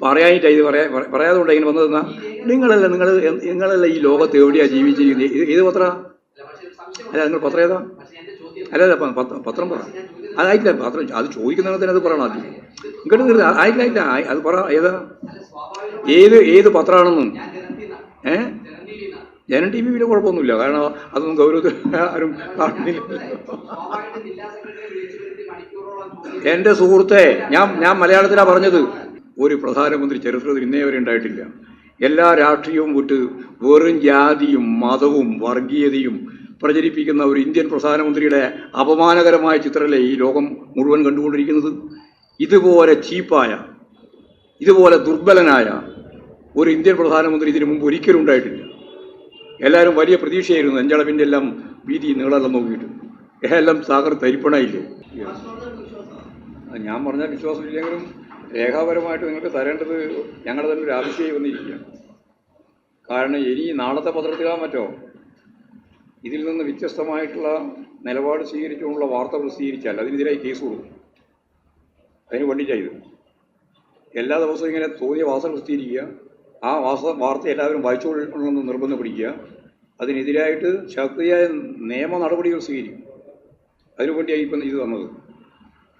പറയാനിട്ടാ ഇത് പറയാ പറയാതെ കൊണ്ട് ഇങ്ങനെ വന്നതെന്നാ നിങ്ങളല്ല നിങ്ങൾ നിങ്ങളല്ല ഈ ലോകത്ത് എവിടെയാണ് ജീവിച്ചിരിക്കുന്നത് ഇത് ഏത് പത്ര അല്ല നിങ്ങൾ പത്രം ഏതാ? അല്ല അല്ല പ- പത്ര- പറ. അതായിട്ടില്ല പത്രം അത് ചോദിക്കുന്നതിന് അത് പറയണം അത് ഇങ്ങോട്ട് നിങ്ങൾ ആയിട്ടില്ല അത് പറ. ഏതാ? ഏത് ഏത് പത്രമാണെന്നും. ഏ? ജനം ടി വിയിൽ കുഴപ്പമൊന്നുമില്ല. കാരണം അതൊന്നും ഗൗരവത്തിൽ ആരും കാണുന്നില്ല. എന്റെ സുഹൃത്തെ ഞാൻ ഞാൻ മലയാളത്തിലാ പറഞ്ഞത്. ഒരു പ്രധാനമന്ത്രി ചരിത്രത്തിൽ ഇന്നേ വരെ ഉണ്ടായിട്ടില്ല. എല്ലാ രാഷ്ട്രീയവും വിട്ട് വെറും ജാതിയും മതവും വർഗീയതയും പ്രചരിപ്പിക്കുന്ന ഒരു ഇന്ത്യൻ പ്രധാനമന്ത്രിയുടെ അപമാനകരമായ ചിത്രമല്ലേ ഈ ലോകം മുഴുവൻ കണ്ടുകൊണ്ടിരിക്കുന്നത്? ഇതുപോലെ ചീപ്പായ ഇതുപോലെ ദുർബലനായ ഒരു ഇന്ത്യൻ പ്രധാനമന്ത്രി ഇതിനു മുമ്പ് ഒരിക്കലും ഉണ്ടായിട്ടില്ല. എല്ലാവരും വലിയ പ്രതീക്ഷയായിരുന്നു. അഞ്ചളവിന്റെ എല്ലാം വീതി നീളെല്ലാം നോക്കിയിട്ട്. എല്ലാം സാഗർ തരിപ്പണയില്ലേ ഞാൻ പറഞ്ഞ വിശ്വാസമില്ലെങ്കിലും രേഖാപരമായിട്ട് നിങ്ങൾക്ക് തരേണ്ടത് ഞങ്ങളുടെ തന്നെ ഒരു ആവശ്യമായി വന്നിരിക്കുകയാണ്. കാരണം ഇനി നാളത്തെ പത്രത്തിലാ മറ്റോ? ഇതിൽ നിന്ന് വ്യത്യസ്തമായിട്ടുള്ള നിലപാട് സ്വീകരിച്ചുകൊണ്ടുള്ള വാർത്ത പ്രസിദ്ധീകരിച്ചാൽ അതിനെതിരായി കേസ് കൊടുക്കും. അതിന് വേണ്ടിയിട്ടാണ് ഇത്. എല്ലാ ദിവസവും ഇങ്ങനെ തോന്നിയ വാർത്ത പ്രസിദ്ധീകരിക്കുക. ആ വാസ വാർത്ത എല്ലാവരും വായിച്ചുകൊള്ളണമെന്ന് നിർബന്ധം പിടിക്കുക അതിനെതിരായിട്ട് ശക്തിയായ നിയമ നടപടികൾ സ്വീകരിക്കും. അതിനുവേണ്ടിയാണ് ഇപ്പം ഇത് തന്നത് മതിയാകല്ലേ ആ അതെ ഏ ഇത്രയും വലിയൊരു ബുദ്ധിമുട്ട് പാർട്ടിക്ക് ഉണ്ടാക്കിയ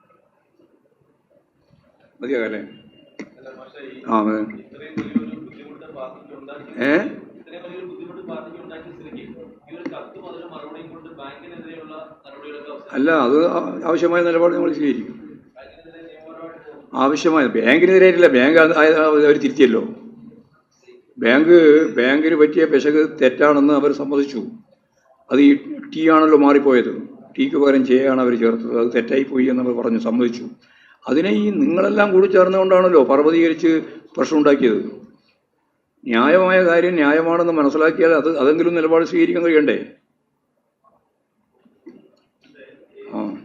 സ്ഥിതിക്ക് ഈ ഒരു കത്തും അതിന് മറുപടിയും കൊണ്ട് ബാങ്കിനെതിരെയുള്ള ആ ഏ? അല്ല അത് ആവശ്യമായ നിലപാട് നമ്മൾ സ്വീകരിക്കും. ആവശ്യമായ ബാങ്കിനെതിരായിട്ടില്ല ബാങ്ക് അവർ തിരുത്തിയല്ലോ. ബാങ്ക് ബാങ്കിന് പറ്റിയ പിശക് തെറ്റാണെന്ന് അവർ സമ്മതിച്ചു. അത് ഈ ടീ ആണല്ലോ മാറിപ്പോയത്. ടീക്ക് പകരം ജെ ആണ് അവർ ചേർത്തത്. അത് തെറ്റായിപ്പോയി എന്നവർ പറഞ്ഞു സമ്മതിച്ചു. അതിനെ ഈ നിങ്ങളെല്ലാം കൂടി ചേർന്നുകൊണ്ടാണല്ലോ പർവതീകരിച്ച് പ്രശ്നമുണ്ടാക്കിയത്. ന്യായമായ കാര്യം ന്യായമാണെന്ന് മനസ്സിലാക്കിയാൽ അത് അതെങ്കിലും നിലപാട് സ്വീകരിക്കാൻ കഴിയണ്ടേ? ആ.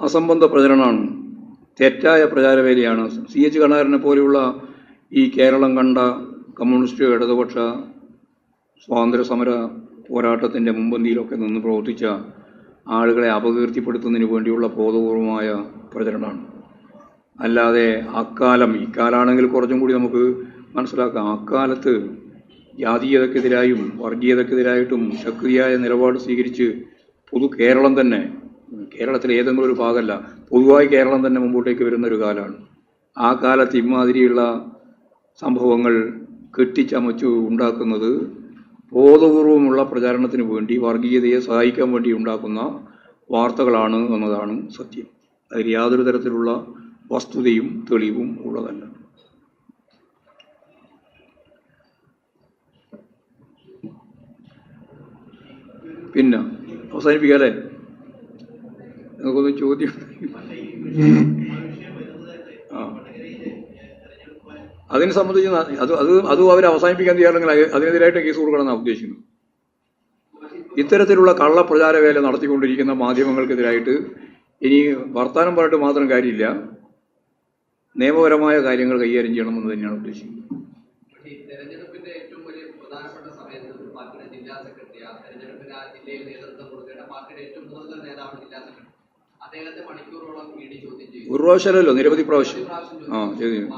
അസംബന്ധ പ്രചരണമാണ്. തെറ്റായ പ്രചാരവേലയാണ്. സി എച്ച് കണാരനെ പോലെയുള്ള ഈ കേരളം കണ്ട കമ്മ്യൂണിസ്റ്റ് ഇടതുപക്ഷ സ്വാതന്ത്ര്യ സമര പോരാട്ടത്തിന്റെ മുമ്പന്തിയിലൊക്കെ നിന്ന് പ്രവർത്തിച്ച ആളുകളെ അപകീർത്തിപ്പെടുത്തുന്നതിന് വേണ്ടിയുള്ള ബോധപൂർവമായ പ്രചരണമാണ്. അല്ലാതെ അക്കാലം ഇക്കാലാണെങ്കിൽ കുറച്ചും കൂടി നമുക്ക് മനസ്സിലാക്കാം. അക്കാലത്ത് ജാതീയതക്കെതിരായും വർഗീയതക്കെതിരായിട്ടും ശക്തിയായ നിലപാട് സ്വീകരിച്ച് പൊതു കേരളം തന്നെ കേരളത്തിലെ ഏതെങ്കിലും ഒരു ഭാഗമല്ല. പൊതുവായി കേരളം തന്നെ മുമ്പോട്ടേക്ക് വരുന്ന ഒരു കാലമാണ്. ആ കാലത്ത് ഇമാതിരിയുള്ള സംഭവങ്ങൾ കെട്ടിച്ചമച്ചു ഉണ്ടാക്കുന്നത് ബോധപൂർവമുള്ള പ്രചാരണത്തിന് വേണ്ടി വർഗീയതയെ സഹായിക്കാൻ വേണ്ടി ഉണ്ടാക്കുന്ന വാർത്തകളാണ് എന്നതാണ് സത്യം. അതിൽ യാതൊരു തരത്തിലുള്ള വസ്തുതയും തെളിവും ഉള്ളതല്ല. പിന്നെ അവസാനിപ്പിക്കാല്ലേ നമുക്കൊന്ന് ചോദ്യം. അതിനെ സംബന്ധിച്ച് അത് അത് അതും അവർ അവസാനിപ്പിക്കാൻ തയ്യാറെങ്കിൽ അത് അതിനെതിരായിട്ട് കേസ് കൊടുക്കണമെന്നാണ് ഉദ്ദേശിക്കുന്നത്. ഇത്തരത്തിലുള്ള കള്ളപ്രചാരവേല നടത്തിക്കൊണ്ടിരിക്കുന്ന മാധ്യമങ്ങൾക്കെതിരായിട്ട് ഇനി വർത്തമാനം പറഞ്ഞിട്ട് മാത്രം കാര്യമില്ല. നിയമപരമായ കാര്യങ്ങൾ കൈകാര്യം ചെയ്യണമെന്ന് തന്നെയാണ് ഉദ്ദേശിക്കുന്നത്. ജില്ലാ സെക്രട്ടറി നേതൃത്വം കൊടുക്കേണ്ട ഏറ്റവും നേതാവാണ് ജില്ലാ സെക്രട്ടറി. ഒരു പ്രാവശ്യമല്ലോ നിരവധി പ്രാവശ്യം. ആ. ചെയ്തു. ഇത്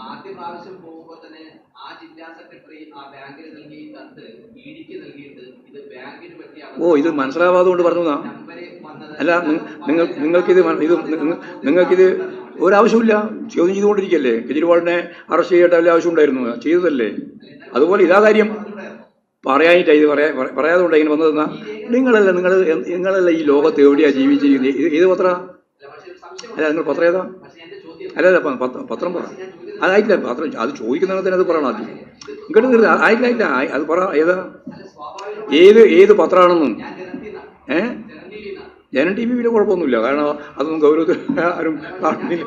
ഓ ഇത് മനസ്സിലാവാതെ കൊണ്ട് പറഞ്ഞതാ അല്ല നിങ്ങൾ നിങ്ങൾക്കിത് ഇത് നിങ്ങ- നിങ്ങൾക്കിത് ഒരാവശ്യമില്ല ചോദ്യം ചെയ്തുകൊണ്ടിരിക്കല്ലേ? കെജ്രിവാളിനെ അറസ്റ്റ് ചെയ്യേണ്ട വല്ല ആവശ്യം ഉണ്ടായിരുന്നു ചെയ്തതല്ലേ? അതുപോലെ ഇതാ കാര്യം. പറയാനായിട്ട് ഇത് പറയാ പറയാതുകൊണ്ടാണ് പറയാതെ കൊണ്ട് ഇങ്ങനെ വന്നതെന്നാ? നിങ്ങളല്ല നിങ്ങൾ നിങ്ങളല്ല ഈ ലോകത്ത് എവിടെയാണ് ജീവിച്ചിരിക്കുന്നത് ഇത് ഏത് പത്ര അല്ല, നിങ്ങൾ പത്രം ഏതാ അല്ല അല്ല പത്രം പറ. അതായിട്ടില്ല പത്രം അത് ചോദിക്കുന്നതിന് അത് പറയണം ആദ്യം. ഇങ്ങോട്ട് നിർത്തി ആയിട്ടില്ല ആയിട്ടില്ല. അത് പറ ഏതാ ഏത് ഏത് പത്രമാണെന്നും. ഏ? ജനൻ ടി വിയിൽ കുഴപ്പമൊന്നുമില്ല. കാരണം അതൊന്നും ഗൗരവത്തിൽ ആരും കാണുന്നില്ല.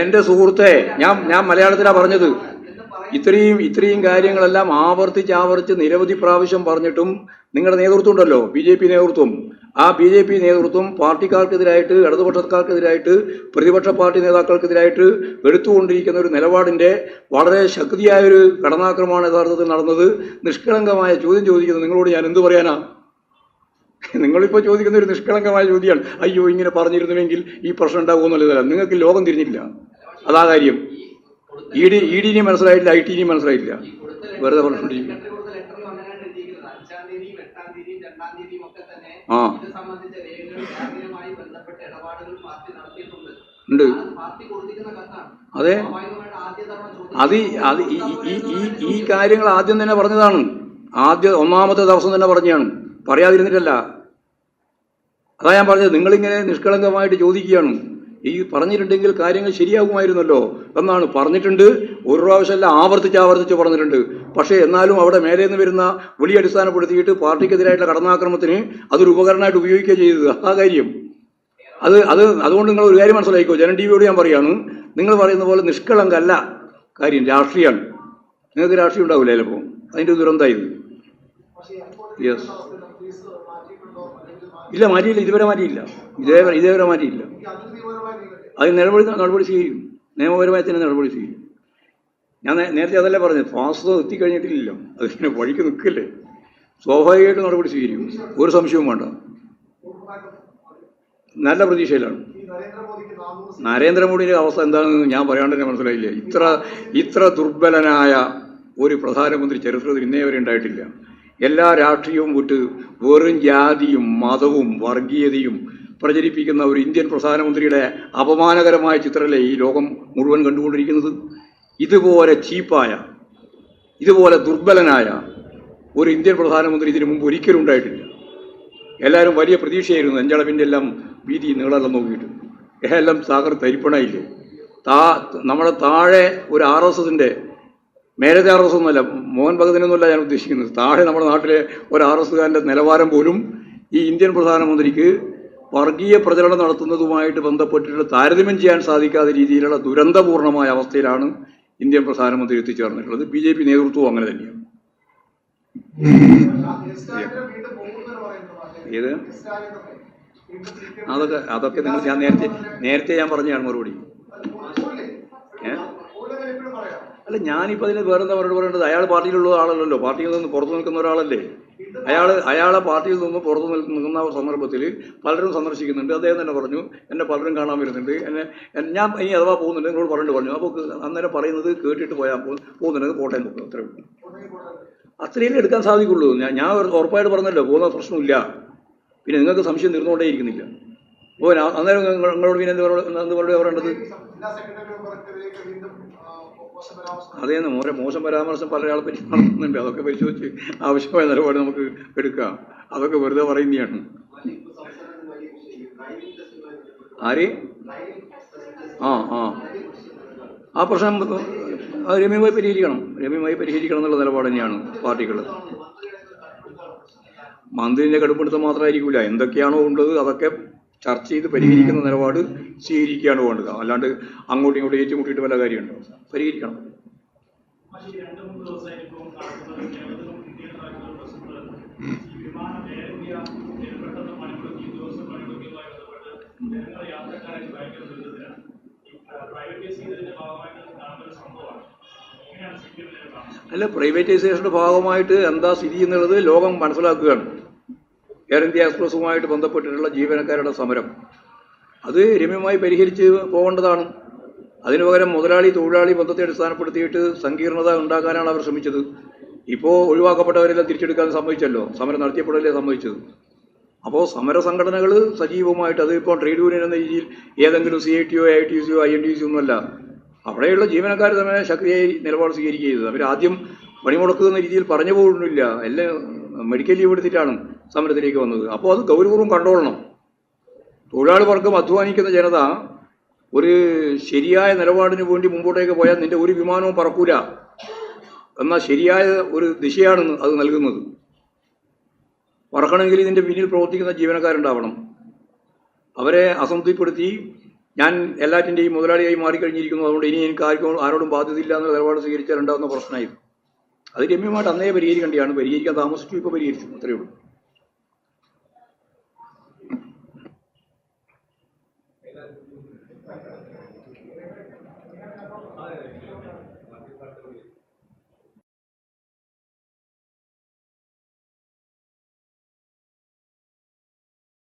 എന്റെ സുഹൃത്തെ ഞാൻ ഞാൻ മലയാളത്തിലാണ് പറഞ്ഞത്. ഇത്രയും ഇത്രയും കാര്യങ്ങളെല്ലാം ആവർത്തിച്ച് ആവർത്തിച്ച് നിരവധി പ്രാവശ്യം പറഞ്ഞിട്ടും നിങ്ങളുടെ നേതൃത്വം ഉണ്ടല്ലോ. ബി ജെ പി നേതൃത്വം. ആ ബി ജെ പി നേതൃത്വം പാർട്ടിക്കാർക്കെതിരായിട്ട് ഇടതുപക്ഷക്കാർക്കെതിരായിട്ട് പ്രതിപക്ഷ പാർട്ടി നേതാക്കൾക്കെതിരായിട്ട് എടുത്തുകൊണ്ടിരിക്കുന്ന ഒരു നിലപാടിന്റെ വളരെ ശക്തിയായൊരു ഘടനാക്രമമാണ് യഥാർത്ഥത്തിൽ നടന്നത്. നിഷ്കളങ്കമായ ചോദ്യം ചോദിക്കുന്നത് നിങ്ങളോട് ഞാൻ എന്ത് പറയാനാ? നിങ്ങളിപ്പോൾ ചോദിക്കുന്ന ഒരു നിഷ്കളങ്കമായ ചോദ്യമാണ്. അയ്യോ ഇങ്ങനെ പറഞ്ഞിരുന്നുവെങ്കിൽ ഈ പ്രശ്നം ഉണ്ടാകുമെന്നുള്ളതല്ല നിങ്ങൾക്ക് ലോകം തിരിഞ്ഞില്ല അതാ കാര്യം. ഇ ഡി ഇ ഡിനെയും മനസ്സിലായിട്ടില്ല ഐ ടിനെയും മനസ്സിലായിട്ടില്ല. വെറുതെ പറഞ്ഞുകൊണ്ടിരിക്കുക എട്ടാം തീയതിയും രണ്ടാം തീയതിയും ഒക്കെ തന്നെ ഇത് സംബന്ധിച്ച രേഖകൾ ബന്ധപ്പെട്ട ഇടപാടുകൾ പാർട്ടി നടത്തിയിട്ടുണ്ട്. ഉണ്ട്. അത് അതെ. അത് ഈ കാര്യങ്ങൾ ആദ്യം തന്നെ പറഞ്ഞതാണ്. ആദ്യ ഒന്നാമത്തെ ദിവസം തന്നെ പറഞ്ഞതാണ് പറയാതിരുന്നിട്ടല്ല. അതാ ഞാൻ പറഞ്ഞത്. നിങ്ങളിങ്ങനെ നിഷ്കളങ്കമായിട്ട് ചോദിക്കുകയാണ്. ഈ പറഞ്ഞിട്ടുണ്ടെങ്കിൽ കാര്യങ്ങൾ ശരിയാകുമായിരുന്നല്ലോ എന്നാണ് പറഞ്ഞിട്ടുണ്ട്. ഒരു പ്രാവശ്യമല്ല ആവർത്തിച്ച് ആവർത്തിച്ച് പറഞ്ഞിട്ടുണ്ട്. പക്ഷേ എന്നാലും അവിടെ മേലെ നിന്ന് വരുന്ന വിളി അടിസ്ഥാനപ്പെടുത്തിയിട്ട് പാർട്ടിക്കെതിരായിട്ടുള്ള കടന്നാക്രമത്തിന് അതൊരു ഉപകരണമായിട്ട് ഉപയോഗിക്കുകയും ചെയ്തത്. ആ കാര്യം. അത് അത് അതുകൊണ്ട് നിങ്ങൾ ഒരു കാര്യം മനസ്സിലാക്കിക്കോ ജനൻ ടി വിയോട് ഞാൻ പറയാണ് നിങ്ങൾ പറയുന്ന പോലെ നിഷ്കളങ്കല്ല കാര്യം രാഷ്ട്രീയമാണ് നിങ്ങൾക്ക് രാഷ്ട്രീയം ഉണ്ടാവില്ല ചിലപ്പോൾ? അതിന്റെ ദുരന്തമായി ഇത്. യെസ് ഇല്ല മാറ്റിയില്ല. ഇതുവരെ മാറ്റിയില്ല. ഇതേവരെ ഇതേവരെ മാറ്റിയില്ല. അത് നടപടി നടപടി സ്വീകരിക്കും. നിയമപരമായി തന്നെ നടപടി സ്വീകരിക്കും. ഞാൻ നേരത്തെ അതല്ലേ പറഞ്ഞത്? ഫാസ്റ്റ് എത്തിക്കഴിഞ്ഞിട്ടില്ലല്ലോ അത് പിന്നെ വഴിക്ക് നിൽക്കില്ലേ. സ്വാഭാവികമായിട്ട് നടപടി സ്വീകരിക്കും. ഒരു സംശയവും വേണ്ട. നല്ല പ്രതീക്ഷയിലാണ്. നരേന്ദ്രമോദിയുടെ അവസ്ഥ എന്താണെന്ന് ഞാൻ പറയാണ്ട് തന്നെ മനസ്സിലായില്ല? ഇത്ര ഇത്ര ദുർബലനായ ഒരു പ്രധാനമന്ത്രി ചരിത്രത്തിൽ ഇന്നേ വരെ ഉണ്ടായിട്ടില്ല. എല്ലാ രാഷ്ട്രീയവും വിട്ട് വെറും ജാതിയും മതവും വർഗീയതയും പ്രചരിപ്പിക്കുന്ന ഒരു ഇന്ത്യൻ പ്രധാനമന്ത്രിയുടെ അപമാനകരമായ ചിത്രമല്ലേ ഈ ലോകം മുഴുവൻ കണ്ടുകൊണ്ടിരിക്കുന്നത്? ഇതുപോലെ ചീപ്പായ ഇതുപോലെ ദുർബലനായ ഒരു ഇന്ത്യൻ പ്രധാനമന്ത്രി ഇതിനു മുമ്പ് ഒരിക്കലും ഉണ്ടായിട്ടില്ല. എല്ലാവരും വലിയ പ്രതീക്ഷയായിരുന്നു. അഞ്ചളവിന്റെ എല്ലാം വീതി നീളെല്ലാം നോക്കിയിട്ട്. എല്ലാം സാഗർ തരിപ്പണയില്ലേ? താ നമ്മുടെ താഴെ ഒരു ആർ എസ് എസിന്റെ മേലത്തെ ആർ എസ് ഒന്നുമല്ല മോഹൻ ഭഗതിനൊന്നുമല്ല ഞാൻ ഉദ്ദേശിക്കുന്നത്. താഴെ നമ്മുടെ നാട്ടിലെ ഒരു ആർ എസ്സുകാരന്റെ നിലവാരം പോലും ഈ ഇന്ത്യൻ പ്രധാനമന്ത്രിക്ക് വർഗീയ പ്രചരണം നടത്തുന്നതുമായിട്ട് ബന്ധപ്പെട്ടിട്ടുള്ള താരതമ്യം ചെയ്യാൻ സാധിക്കാത്ത രീതിയിലുള്ള ദുരന്തപൂർണമായ അവസ്ഥയിലാണ് ഇന്ത്യൻ പ്രധാനമന്ത്രി എത്തിച്ചേർന്നിട്ടുള്ളത്. ബി ജെ പി നേതൃത്വവും അങ്ങനെ തന്നെയാണ്. ഏത്? അതൊക്കെ അതൊക്കെ നിങ്ങൾ ഞാൻ നേരത്തെ നേരത്തെ ഞാൻ പറഞ്ഞതാണ് മറുപടി. അല്ല ഞാനിപ്പോൾ അതിന് വേറെന്താ മറുപടി പറയേണ്ടത്? അയാൾ പാർട്ടിയിലുള്ള ആളല്ലല്ലോ. പാർട്ടിയിൽ നിന്ന് പുറത്തു നിൽക്കുന്ന ഒരാളല്ലേ? അയാൾ അയാളെ പാർട്ടിയിൽ നിന്ന് പുറത്തു നിൽ- നിൽക്കുന്ന സന്ദർഭത്തിൽ പലരും സന്ദർശിക്കുന്നുണ്ട്. അദ്ദേഹം തന്നെ പറഞ്ഞു എന്നെ പലരും കാണാൻ വരുന്നുണ്ട്. എന്നെ ഞാൻ ഇനി അഥവാ പോകുന്നുണ്ട് നിങ്ങളോട് പറഞ്ഞിട്ട് പറഞ്ഞു. അപ്പോൾ അന്നേരം പറയുന്നത് കേട്ടിട്ട് പോയാൽ പോകുന്നുണ്ടെങ്കിൽ പോട്ടെ പറഞ്ഞു. അത്രേ ഉള്ളൂ അത്രയും എടുക്കാൻ സാധിക്കുള്ളൂ. ഞാൻ ഞാൻ ഉറപ്പായിട്ട് പറഞ്ഞല്ലോ പോകുന്ന പ്രശ്നമില്ല. പിന്നെ നിങ്ങൾക്ക് സംശയം തീർന്നുകൊണ്ടേ ഇരിക്കുന്നില്ല ഓ അന്നേരം നിങ്ങളോട് പിന്നെ എന്ത് എന്ത് മറുപടി പറയേണ്ടത്? അതേന്ന് മോശം മോശം പരാമർശം പല ആളെ പറ്റി നടത്തുന്നുണ്ട് അതൊക്കെ പരിശോധിച്ച് ആവശ്യമായ നിലപാട് നമുക്ക് എടുക്കാം. അതൊക്കെ വെറുതെ പറയുന്നതാണ്. ആര്? ആ ആ. ആ പ്രശ്നം രമ്യമായി പരിഹരിക്കണം. രമ്യമായി പരിഹരിക്കണം എന്നുള്ള നിലപാട് തന്നെയാണ് പാർട്ടികൾ മന്ത്രിന്റെ കടുപ്പെടുത്തം മാത്രമായിരിക്കില്ല എന്തൊക്കെയാണോ ഉള്ളത് അതൊക്കെ ചർച്ച ചെയ്ത് പരിഹരിക്കുന്ന നിലപാട് സ്വീകരിക്കുകയാണ് വേണ്ടത്. അല്ലാണ്ട് അങ്ങോട്ടും ഇങ്ങോട്ടും ഏറ്റുമുട്ടിയിട്ട് വല്ല കാര്യമുണ്ടോ? പരിഹരിക്കണം. അല്ല പ്രൈവറ്റൈസേഷന്റെ ഭാഗമായിട്ട് എന്താ സ്ഥിതി എന്നുള്ളത് ലോകം മനസ്സിലാക്കുകയാണ്. എയർ ഇന്ത്യ എക്സ്പ്രസുമായിട്ട് ബന്ധപ്പെട്ടിട്ടുള്ള ജീവനക്കാരുടെ സമരം. അത് രമ്യമായി പരിഹരിച്ച് പോകേണ്ടതാണ്. അതിനു പകരം മുതലാളി തൊഴിലാളി ബന്ധത്തെ അടിസ്ഥാനപ്പെടുത്തിയിട്ട് സങ്കീർണത ഉണ്ടാക്കാനാണ് അവർ ശ്രമിച്ചത്. ഇപ്പോൾ ഒഴിവാക്കപ്പെട്ടവരെല്ലാം തിരിച്ചെടുക്കാൻ സമ്മതിച്ചല്ലോ. സമരം നടത്തിയപ്പോഴല്ലേ സമ്മതിച്ചത്. അപ്പോൾ സമര സംഘടനകൾ സജീവമായിട്ട് അതിപ്പോൾ ട്രേഡ് യൂണിയൻ എന്ന രീതിയിൽ ഏതെങ്കിലും C I T O I T സിയോ ഐ എൻ ടി സിയോ ഒന്നുമല്ല അവിടെയുള്ള ജീവനക്കാർ തന്നെ ശക്തിയായി നിലപാട് സ്വീകരിക്കുക ചെയ്തത് അവർ ആദ്യം പണിമുടക്കുന്ന രീതിയിൽ പറഞ്ഞു പോകുന്നില്ല എല്ലാം മെഡിക്കൽ ലീവ് എടുത്തിട്ടാണ്. സമരത്തിലേക്ക് വന്നത്. അപ്പോൾ അത് ഗൗരവപൂർവം കണ്ടോളണം തൊഴിലാളി വർഗം അധ്വാനിക്കുന്ന ജനത ഒരു ശരിയായ നിലപാടിന് വേണ്ടി മുമ്പോട്ടേക്ക് പോയാൽ നിന്റെ ഒരു വിമാനവും പറക്കൂല. എന്നാൽ ശരിയായ ഒരു ദിശയാണ് അത് നൽകുന്നത്. പറക്കണമെങ്കിൽ ഇതിന്റെ പിന്നിൽ പ്രവർത്തിക്കുന്ന ജീവനക്കാരുണ്ടാവണം. അവരെ അസംതൃപ്തിപ്പെടുത്തി ഞാൻ എല്ലാറ്റിന്റെയും മുതലാളിയായി മാറിക്കഴിഞ്ഞിരിക്കുന്നു. അതുകൊണ്ട് ഇനി എനിക്ക് ആർക്കും ആരോടും ബാധ്യതയില്ല എന്ന നിലപാട് സ്വീകരിച്ചാൽ ഉണ്ടാകുന്ന പ്രശ്നമായിരുന്നു. അത് രമ്യമായിട്ട് അന്നേ പരിഹരിക്കേണ്ടതാണ്. പരിഹരിക്കാൻ താമസിച്ചു ഇപ്പോൾ പരിഹരിച്ചു. അത്രയേ ഉള്ളൂ.